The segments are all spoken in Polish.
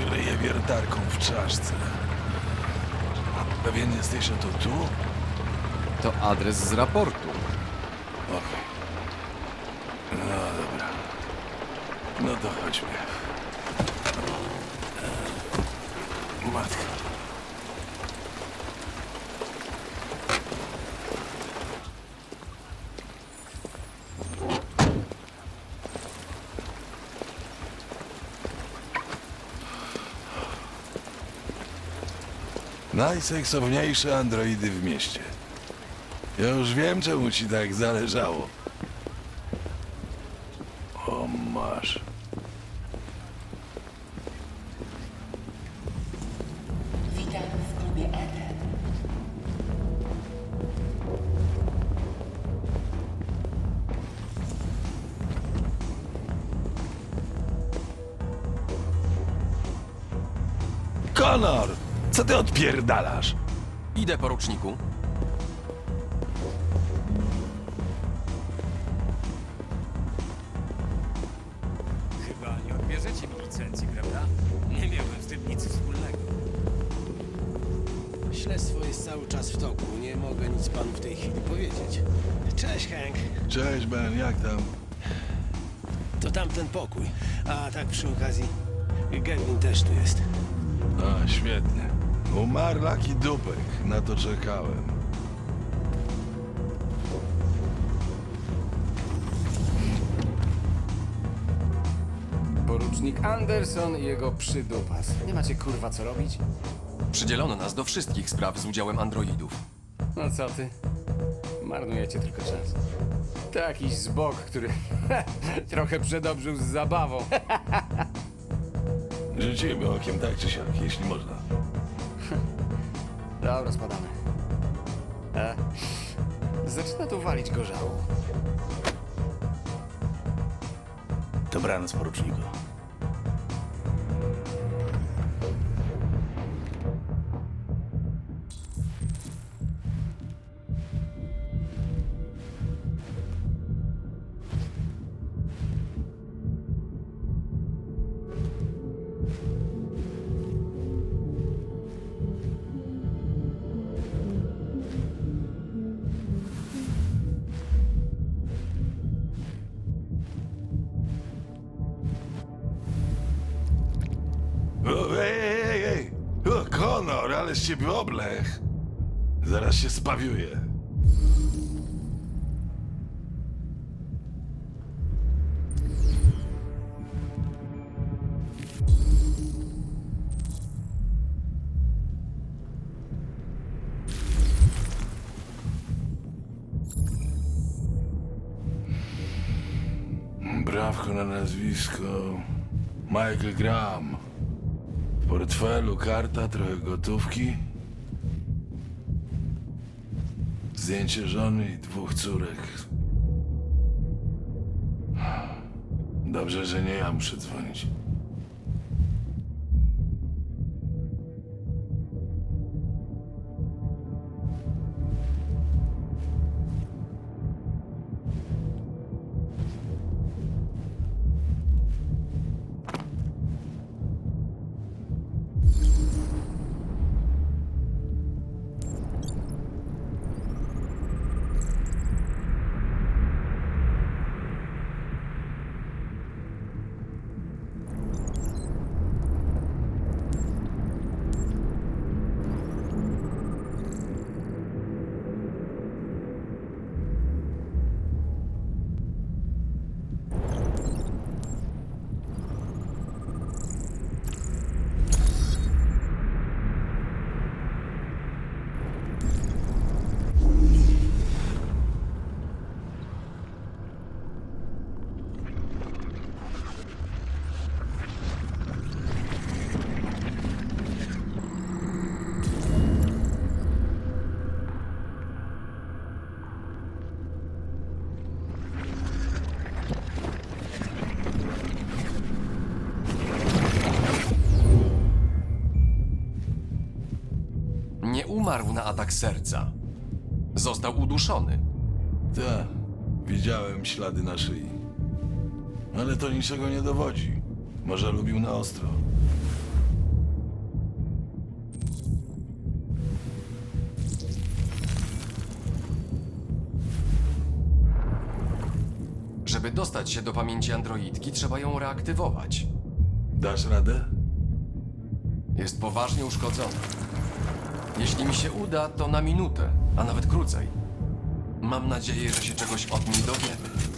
ktoś ryje wiertarką w czaszce. Pewien jesteś, że to tu? To adres z raportu. Okej. No dobra. No to chodźmy. Najseksowniejsze androidy w mieście. Ja już wiem, czemu ci tak zależało. O, masz. Witam w klubie Eden. Konor! Co ty odpierdalasz? Idę, poruczniku. Chyba nie odbierzecie mi licencji, prawda? Nie miałbym z tym nic wspólnego. Śledztwo jest cały czas w toku. Nie mogę nic panu w tej chwili powiedzieć. Cześć, Hank. Cześć, Ben, jak tam? To tamten pokój. A tak przy okazji, Gavin też tu jest. A, świetnie. Umarł Laki Dupek, na to czekałem. Porucznik Anderson i jego przydupas. Nie macie kurwa co robić? Przydzielono nas do wszystkich spraw z udziałem androidów. No co ty? Marnujecie tylko czas. To jakiś zbok, który trochę przedobrzył z zabawą. Rzucimy okiem tak czy siak, jeśli można. Dobra, spadamy. E? Zaczyna tu walić gorzałą. Dobranoc, poruczniku. Ale z ciebie oblech! Zaraz się spawiuję. Brawko na nazwisko Michael Graham. Portfelu karta, trochę gotówki. Zdjęcie żony i dwóch córek. Dobrze, że nie ja muszę dzwonić. Umarł na atak serca. Został uduszony. Tak, widziałem ślady na szyi. Ale to niczego nie dowodzi. Może lubił na ostro. Żeby dostać się do pamięci androidki, trzeba ją reaktywować. Dasz radę? Jest poważnie uszkodzona. Jeśli mi się uda, to na minutę, a nawet krócej. Mam nadzieję, że się czegoś od niej dowiemy.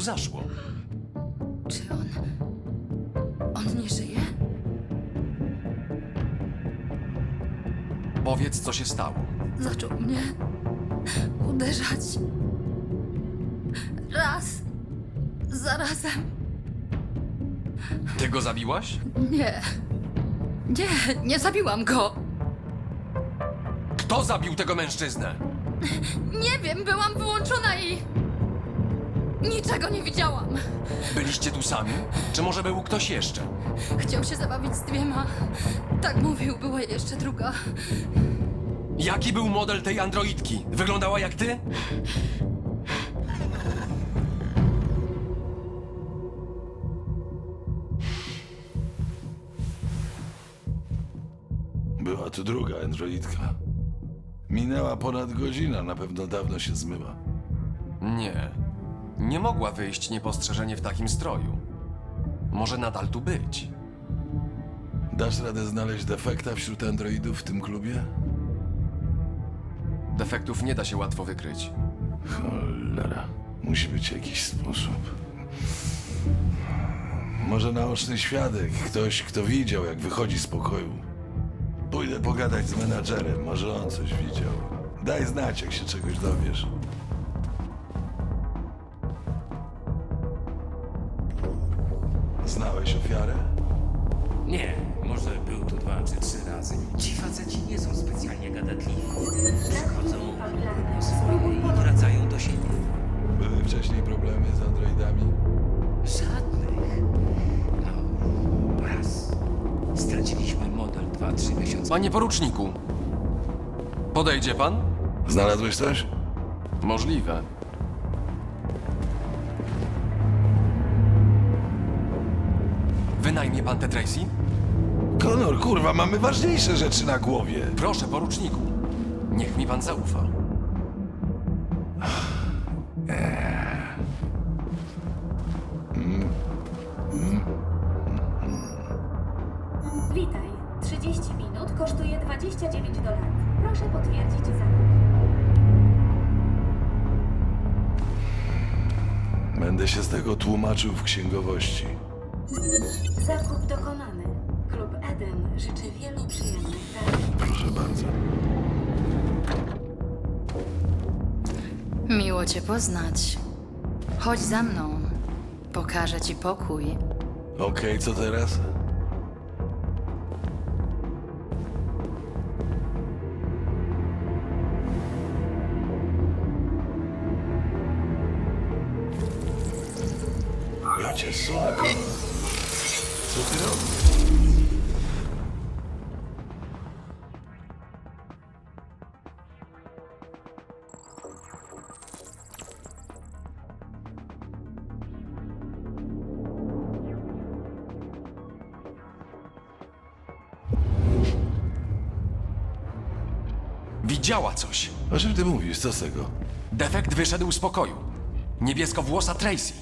Tu zaszło. Czy on. On nie żyje? Powiedz, co się stało. Zaczął mnie uderzać. Raz. Zarazem. Ty go zabiłaś? Nie. Nie, nie zabiłam go. Kto zabił tego mężczyznę? Nie wiem, byłam wyłączona i. Niczego nie widziałam. Byliście tu sami? Czy może był ktoś jeszcze? Chciał się zabawić z dwiema. Tak mówił, była jeszcze druga. Jaki był model tej androidki? Wyglądała jak ty? Była tu druga androidka. Minęła ponad godzina, na pewno dawno się zmyła. Nie. Nie mogła wyjść niepostrzeżenie w takim stroju. Może nadal tu być. Dasz radę znaleźć defekta wśród androidów w tym klubie? Defektów nie da się łatwo wykryć. Cholera, musi być jakiś sposób. Może naoczny świadek, ktoś, kto widział, jak wychodzi z pokoju. Pójdę pogadać z menadżerem, może on coś widział. Daj znać, jak się czegoś dowiesz. Nie są specjalnie gadatliwi. Przychodzą, mówią swoje i wracają do siebie. Były wcześniej problemy z androidami? Żadnych. No, raz. Straciliśmy model 2-3 miesiące. Panie poruczniku, podejdzie pan? Znalazłeś coś? Możliwe. Wynajmie pan te Tracy? Konor, kurwa, mamy ważniejsze rzeczy na głowie. Proszę, poruczniku. Niech mi pan zaufa. Witaj. 30 minut kosztuje 29 dolarów. Proszę potwierdzić zakup. Będę się z tego tłumaczył w księgowości. Zakup dokonany. Klub Eden życzy wielu przyjemnych. Proszę bardzo. Miło cię poznać. Chodź za mną. Pokażę ci pokój. Okej, co teraz? Ja cię. Co ty robisz? Widziała coś. O czym ty mówisz? Co z tego? Defekt wyszedł z pokoju. Niebieskowłosa Tracy.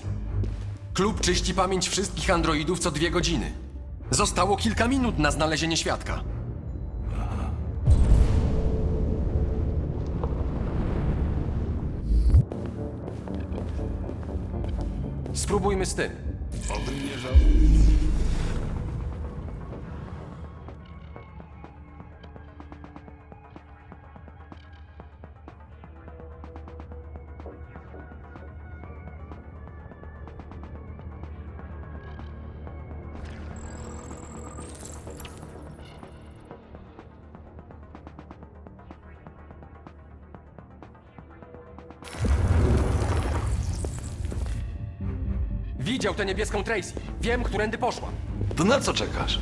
Klub czyści pamięć wszystkich androidów co dwie godziny. Zostało kilka minut na znalezienie świadka. Spróbujmy z tym. Oby nie. Widział tę niebieską Tracy. Wiem, którędy poszła. To na co czekasz?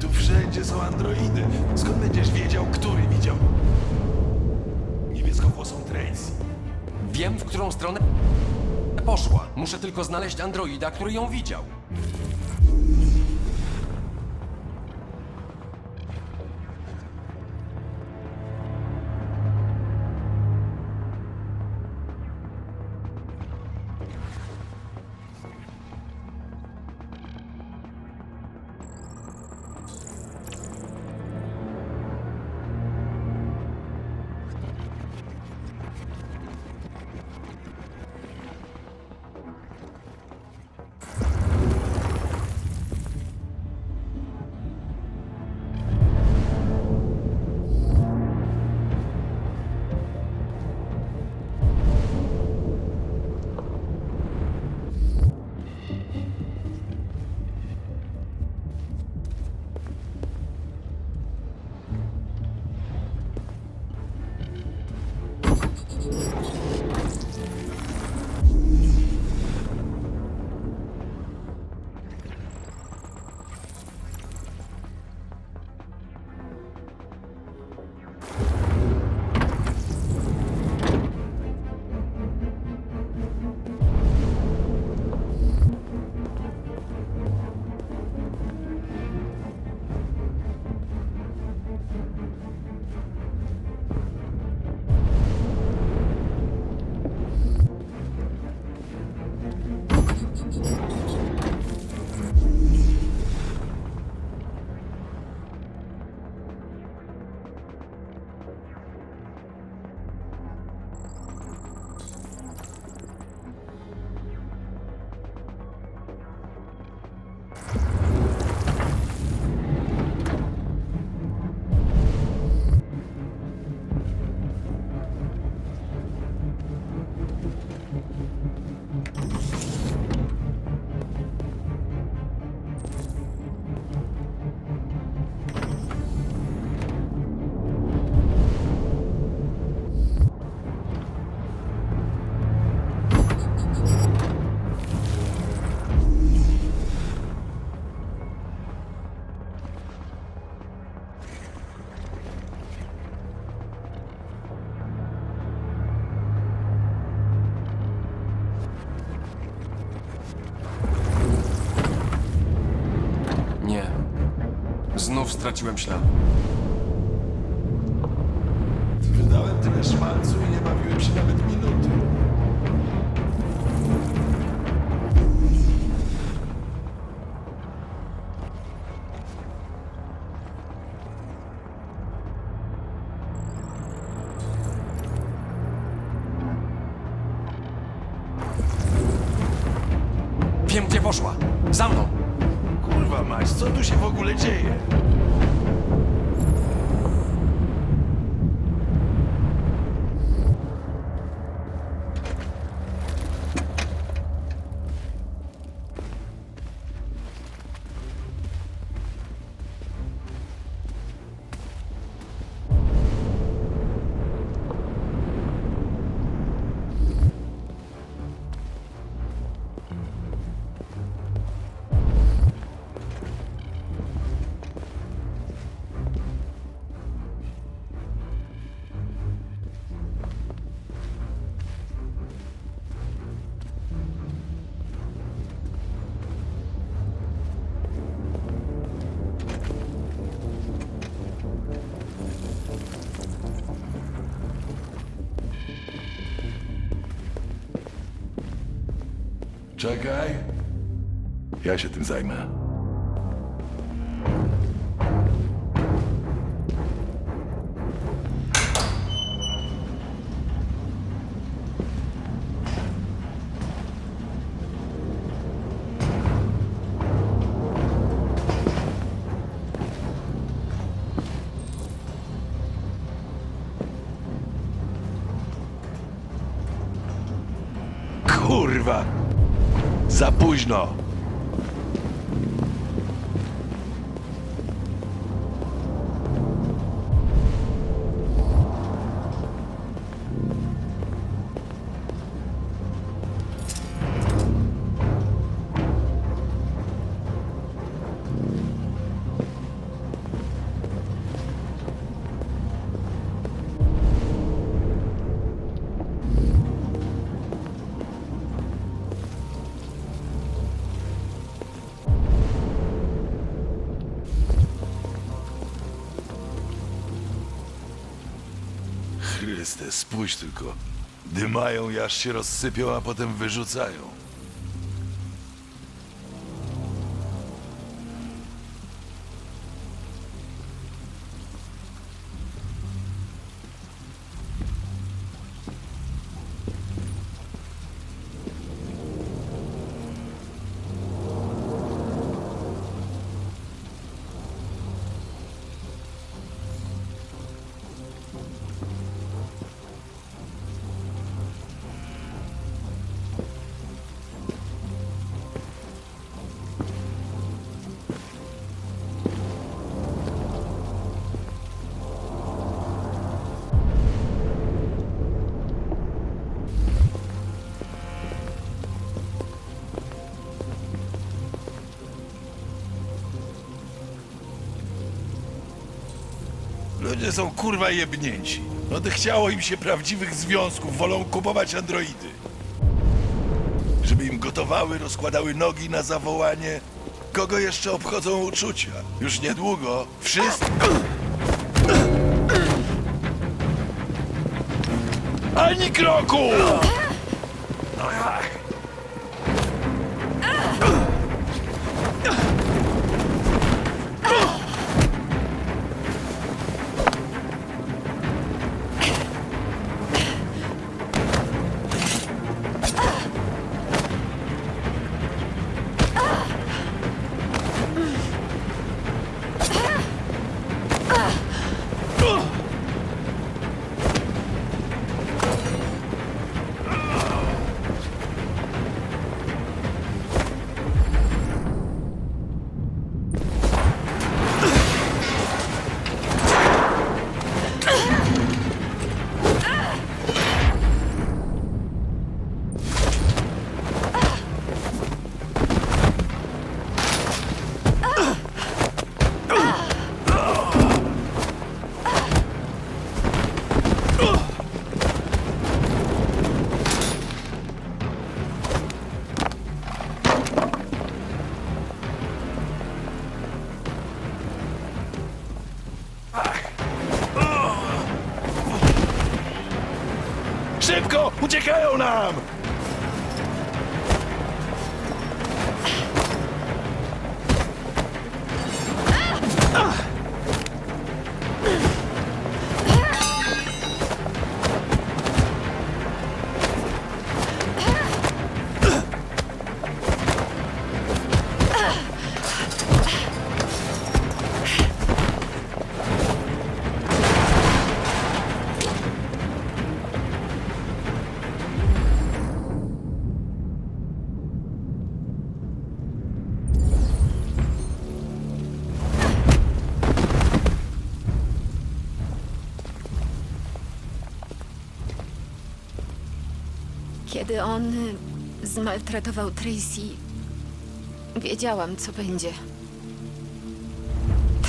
Tu wszędzie są androidy. Skąd będziesz wiedział, który widział niebieskowłosą Tracy? Wiem, w którą stronę poszła. Muszę tylko znaleźć androida, który ją widział. Straciłem ślad. Wydałem tyle szmalcu i nie bawiłem się nawet minuty. Wiem, gdzie poszła. Za mną. Kurwa mać, co tu się w ogóle dzieje? Czekaj. Ja się tym zajmę. Kurwa! Za późno! Chryste, spójrz tylko. Dymają aż się rozsypią, a potem wyrzucają. Ludzie są kurwa jebnięci. Odechciało im się prawdziwych związków, wolą kupować androidy. Żeby im gotowały, rozkładały nogi na zawołanie. Kogo jeszcze obchodzą uczucia? Już niedługo wszystko... Ani kroku! Geilenarm! Zmaltretował Tracy, wiedziałam, co będzie.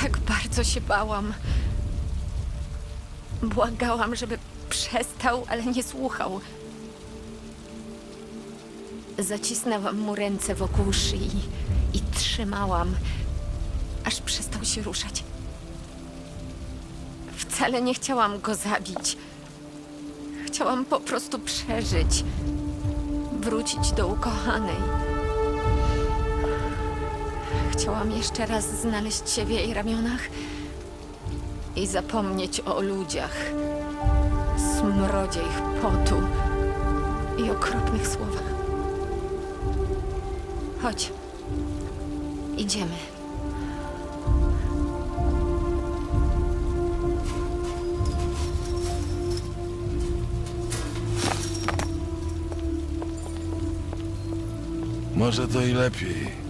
Tak bardzo się bałam. Błagałam, żeby przestał, ale nie słuchał. Zacisnęłam mu ręce wokół szyi i trzymałam, aż przestał się ruszać. Wcale nie chciałam go zabić. Chciałam po prostu przeżyć. Wrócić do ukochanej. Chciałam jeszcze raz znaleźć się w jej ramionach i zapomnieć o ludziach, smrodzie ich potu i okropnych słowach. Chodź. Idziemy. Może to i lepiej.